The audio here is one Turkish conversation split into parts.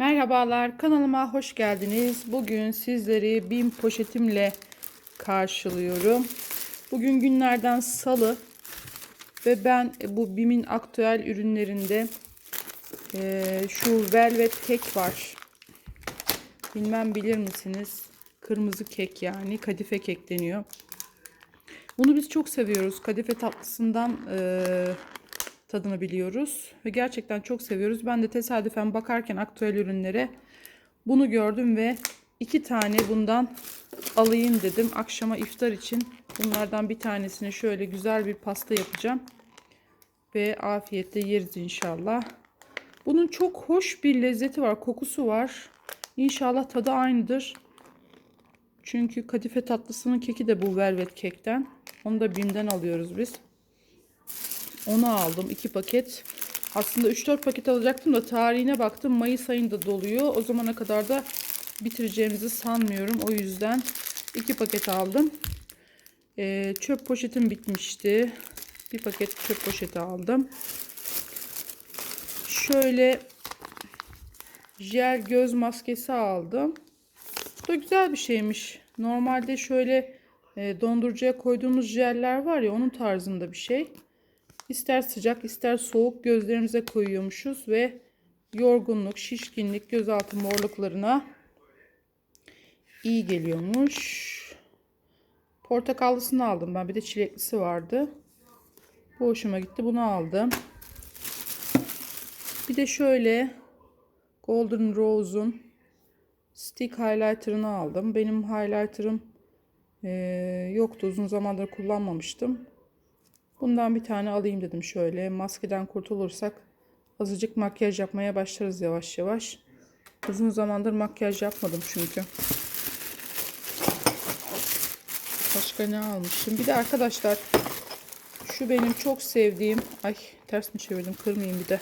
Merhabalar, kanalıma hoş geldiniz. Bugün sizleri BİM poşetimle karşılıyorum. Bugün günlerden salı ve ben bu BİM'in aktüel ürünlerinde eee, şu velvet kek var. Bilmem bilir misiniz? Kırmızı kek yani kadife kek deniyor. Bunu biz çok seviyoruz. Kadife tatlısından eee, tadını biliyoruz ve gerçekten çok seviyoruz. Ben de tesadüfen bakarken aktüel ürünlere bunu gördüm ve iki tane bundan alayım dedim. Akşama iftar için bunlardan bir tanesini şöyle güzel bir pasta yapacağım ve afiyetle yeriz inşallah. Bunun çok hoş bir lezzeti var, kokusu var. İnşallah tadı aynıdır. Çünkü kadife tatlısının keki de bu velvet kekten. Onu da Bim'den alıyoruz biz. Onu aldım. 2 paket. Aslında 3-4 paket alacaktım da tarihine baktım. Mayıs ayında doluyor. O zamana kadar da bitireceğimizi sanmıyorum. O yüzden 2 paket aldım. Ee, çöp poşetim bitmişti. Bir paket çöp poşeti aldım. Şöyle jel göz maskesi aldım. Bu da güzel bir şeymiş. Normalde şöyle e, dondurucuya koyduğumuz jeller var ya onun tarzında bir şey. İster sıcak ister soğuk gözlerimize koyuyormuşuz ve yorgunluk, şişkinlik, gözaltı morluklarına iyi geliyormuş. Portakallısını aldım ben. Bir de çileklisi vardı. Bu hoşuma gitti. Bunu aldım. Bir de şöyle Golden Rose'un stick highlighter'ını aldım. Benim highlighter'ım eee, yoktu. Uzun zamandır kullanmamıştım. Bundan bir tane alayım dedim şöyle. Maskeden kurtulursak azıcık makyaj yapmaya başlarız yavaş yavaş. Uzun zamandır makyaj yapmadım çünkü. Başka ne almışım? Bir de arkadaşlar şu benim çok sevdiğim ay ters mi çevirdim kırmayayım bir de.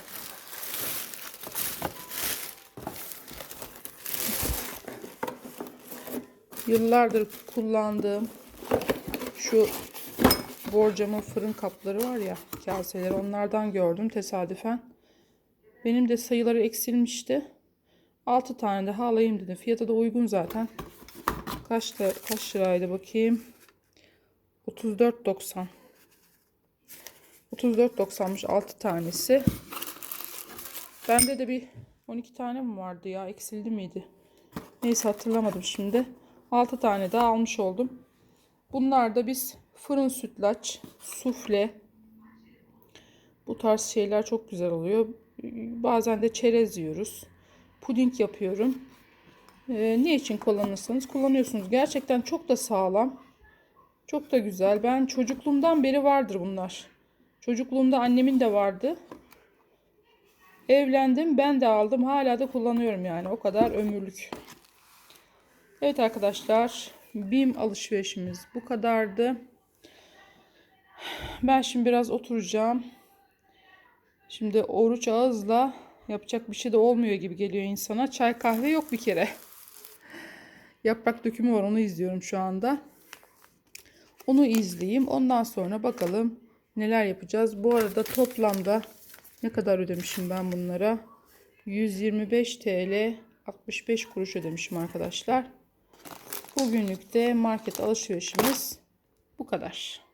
Yıllardır kullandığım şu borcamın fırın kapları var ya kaseleri onlardan gördüm tesadüfen. Benim de sayıları eksilmişti. 6 tane daha alayım dedim. Fiyatı da uygun zaten. Kaç kaç liraydı bakayım. 34.90. 34.90'mış 6 tanesi. Bende de bir 12 tane mi vardı ya? Eksildi miydi? Neyse hatırlamadım şimdi. 6 tane daha almış oldum. Bunlar da biz fırın sütlaç, sufle bu tarz şeyler çok güzel oluyor. Bazen de çerez yiyoruz. Puding yapıyorum. Ee, ne için kullanırsanız kullanıyorsunuz. Gerçekten çok da sağlam. Çok da güzel. Ben çocukluğumdan beri vardır bunlar. Çocukluğumda annemin de vardı. Evlendim, ben de aldım. Hala da kullanıyorum yani. O kadar ömürlük. Evet arkadaşlar, BİM alışverişimiz bu kadardı. Ben şimdi biraz oturacağım. Şimdi oruç ağızla yapacak bir şey de olmuyor gibi geliyor insana. Çay kahve yok bir kere. Yaprak dökümü var onu izliyorum şu anda. Onu izleyeyim. Ondan sonra bakalım neler yapacağız. Bu arada toplamda ne kadar ödemişim ben bunlara? 125 TL 65 kuruş ödemişim arkadaşlar. Bugünlük de market alışverişimiz bu kadar.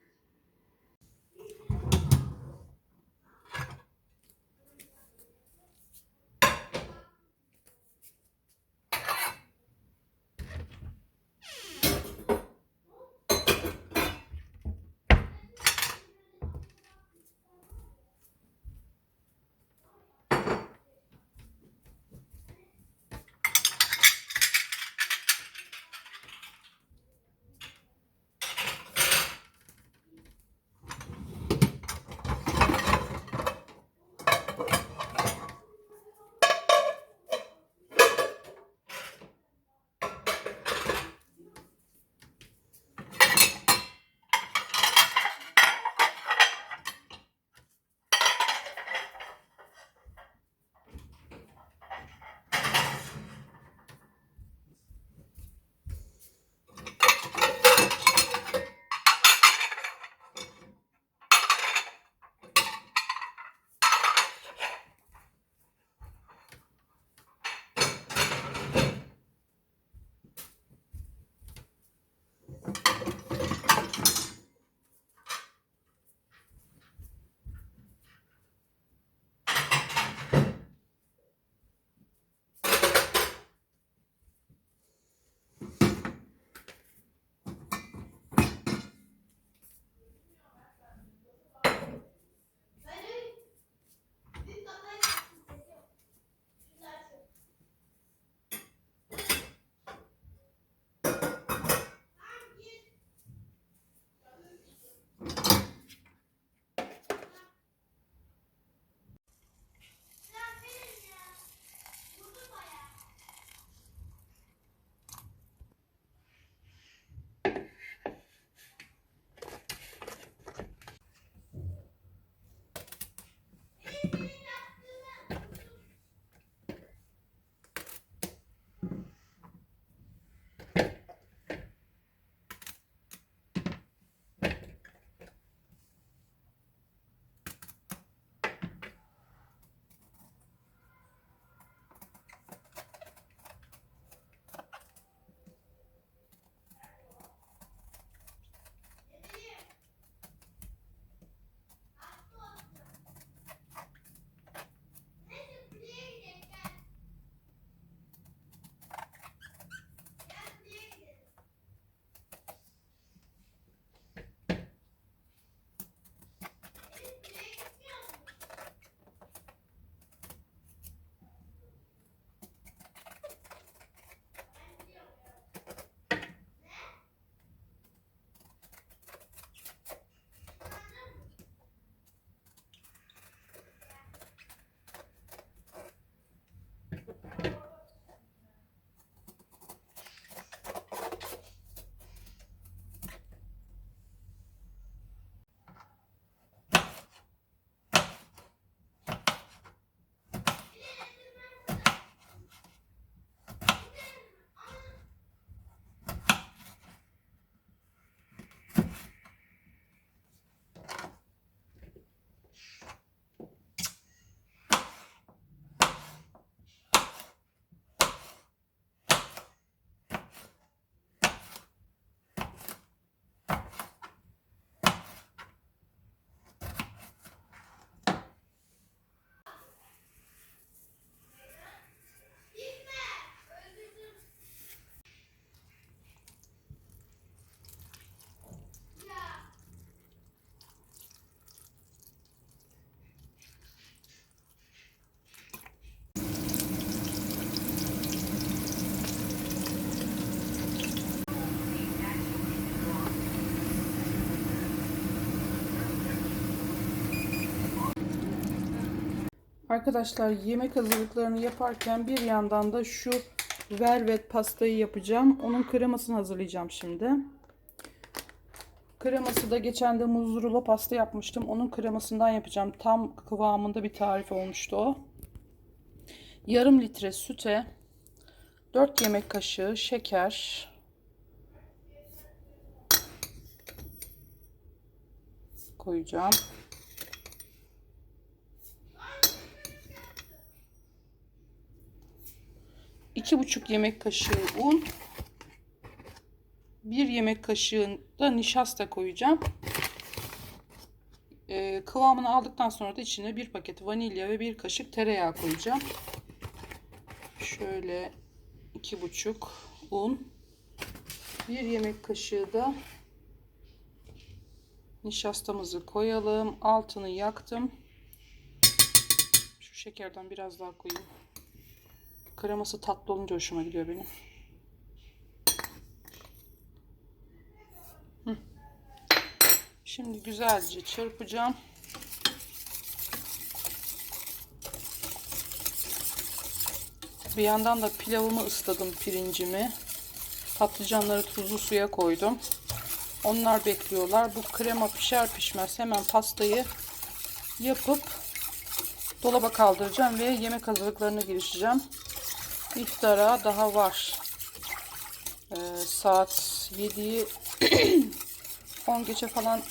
Arkadaşlar yemek hazırlıklarını yaparken bir yandan da şu velvet pastayı yapacağım. Onun kremasını hazırlayacağım şimdi. Kreması da geçen de muzlu rulo pasta yapmıştım. Onun kremasından yapacağım. Tam kıvamında bir tarif olmuştu o. Yarım litre süte 4 yemek kaşığı şeker koyacağım. İki buçuk yemek kaşığı un, bir yemek kaşığı da nişasta koyacağım. Ee, kıvamını aldıktan sonra da içine bir paket vanilya ve bir kaşık tereyağı koyacağım. Şöyle iki buçuk un, bir yemek kaşığı da nişastamızı koyalım. Altını yaktım. Şu şekerden biraz daha koyayım. Kreması tatlı olunca hoşuma gidiyor benim. Şimdi güzelce çırpacağım. Bir yandan da pilavımı ısladım pirincimi. Patlıcanları tuzlu suya koydum. Onlar bekliyorlar. Bu krema pişer pişmez hemen pastayı yapıp dolaba kaldıracağım ve yemek hazırlıklarına girişeceğim. İftara daha var. Ee, saat 7'yi 10 geçe falan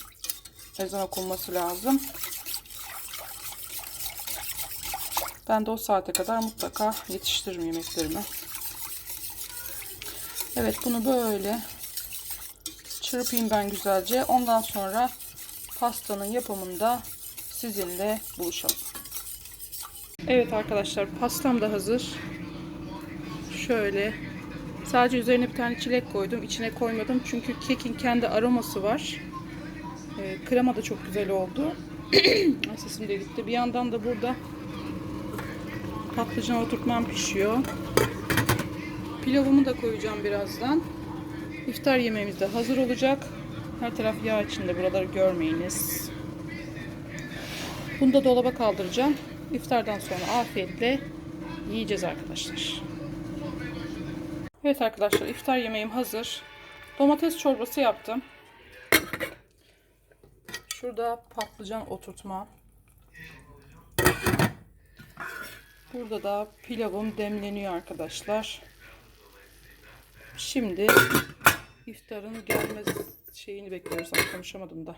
ezan okunması lazım. Ben de o saate kadar mutlaka yetiştiririm yemeklerimi. Evet bunu böyle çırpayım ben güzelce. Ondan sonra pastanın yapımında sizinle buluşalım. Evet arkadaşlar pastam da hazır. Şöyle sadece üzerine bir tane çilek koydum. İçine koymadım çünkü kekin kendi aroması var. Ee, krema da çok güzel oldu. Sesim de gitti. Bir yandan da burada patlıcan oturtmam pişiyor. Pilavımı da koyacağım birazdan. İftar yemeğimiz de hazır olacak. Her taraf yağ içinde buraları görmeyiniz. Bunu da dolaba kaldıracağım. İftardan sonra afiyetle yiyeceğiz arkadaşlar. Evet arkadaşlar iftar yemeğim hazır. Domates çorbası yaptım. Şurada patlıcan oturtma. Burada da pilavım demleniyor arkadaşlar. Şimdi iftarın gelmez şeyini bekliyoruz. Ay, konuşamadım da.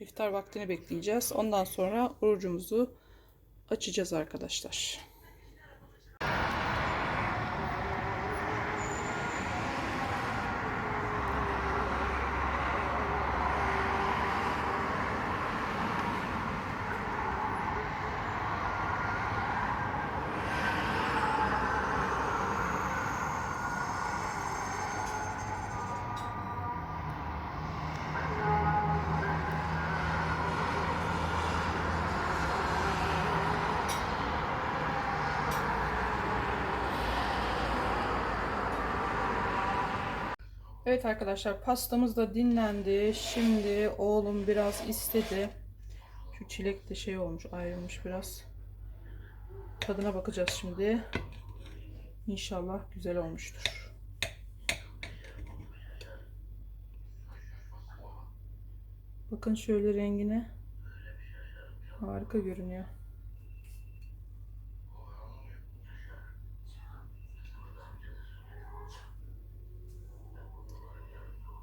İftar vaktini bekleyeceğiz. Ondan sonra orucumuzu açacağız arkadaşlar. Evet arkadaşlar pastamız da dinlendi. Şimdi oğlum biraz istedi. Şu çilek de şey olmuş ayrılmış biraz. Tadına bakacağız şimdi. İnşallah güzel olmuştur. Bakın şöyle rengine. Harika görünüyor.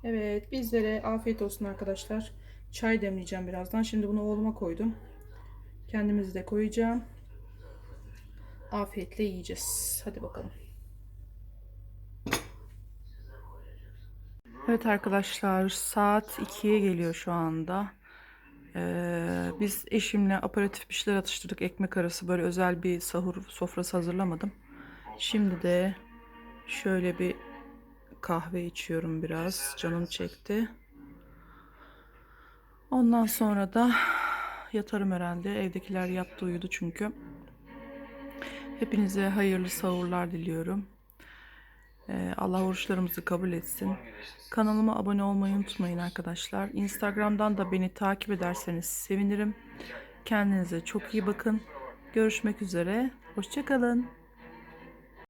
Evet bizlere afiyet olsun arkadaşlar. Çay demleyeceğim birazdan. Şimdi bunu oğluma koydum. Kendimizi de koyacağım. Afiyetle yiyeceğiz. Hadi bakalım. Evet arkadaşlar saat 2'ye geliyor şu anda. Ee, biz eşimle aperatif bir şeyler atıştırdık. Ekmek arası böyle özel bir sahur sofrası hazırlamadım. Şimdi de şöyle bir kahve içiyorum biraz. Canım çekti. Ondan sonra da yatarım herhalde. Evdekiler yattı uyudu çünkü. Hepinize hayırlı sahurlar diliyorum. Ee, Allah oruçlarımızı kabul etsin. Kanalıma abone olmayı unutmayın arkadaşlar. Instagram'dan da beni takip ederseniz sevinirim. Kendinize çok iyi bakın. Görüşmek üzere. Hoşçakalın.